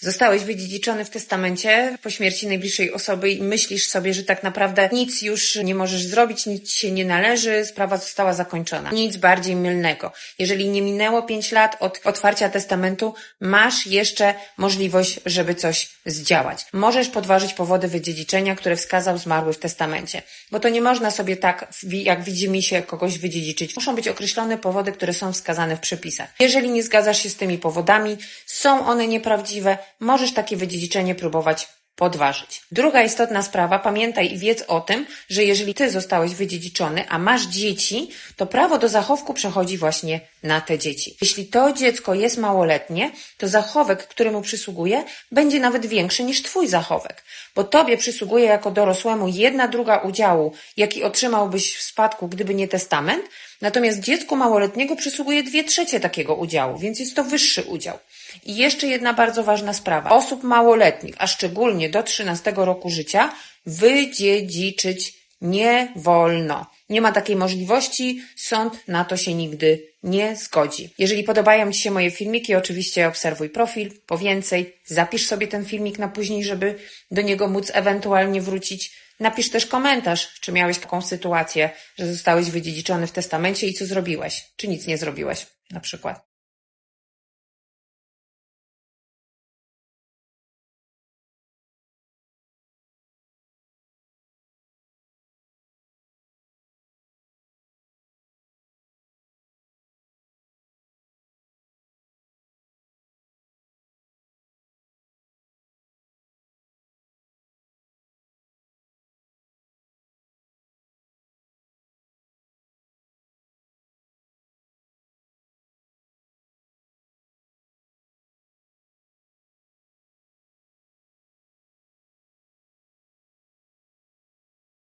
zostałeś wydziedziczony w testamencie po śmierci najbliższej osoby i myślisz sobie, że tak naprawdę nic już nie możesz zrobić, nic się nie należy, sprawa została zakończona. Nic bardziej mylnego. Jeżeli nie minęło pięć lat od otwarcia testamentu, masz jeszcze możliwość, żeby coś zdziałać. Możesz podważyć powody wydziedziczenia, które wskazał zmarły w testamencie. Bo to nie można sobie tak, jak widzimy się, kogoś wydziedziczyć. Muszą być określone powody, które są wskazane w przepisach. Jeżeli nie zgadzasz się z tymi powodami, są one nieprawdziwe, możesz takie wydziedziczenie próbować podważyć. Druga istotna sprawa, pamiętaj i wiedz o tym, że jeżeli ty zostałeś wydziedziczony, a masz dzieci, to prawo do zachowku przechodzi właśnie na te dzieci. Jeśli to dziecko jest małoletnie, to zachowek, który mu przysługuje, będzie nawet większy niż twój zachowek, bo tobie przysługuje jako dorosłemu jedna druga udziału, jaki otrzymałbyś w spadku, gdyby nie testament, natomiast dziecku małoletniego przysługuje dwie trzecie takiego udziału, więc jest to wyższy udział. I jeszcze jedna bardzo ważna sprawa. Osób małoletnich, a szczególnie do 13 roku życia, wydziedziczyć nie wolno. Nie ma takiej możliwości, sąd na to się nigdy nie zgodzi. Jeżeli podobają Ci się moje filmiki, oczywiście obserwuj profil po więcej, zapisz sobie ten filmik na później, żeby do niego móc ewentualnie wrócić. Napisz też komentarz, czy miałeś taką sytuację, że zostałeś wydziedziczony w testamencie i co zrobiłeś, czy nic nie zrobiłeś, na przykład.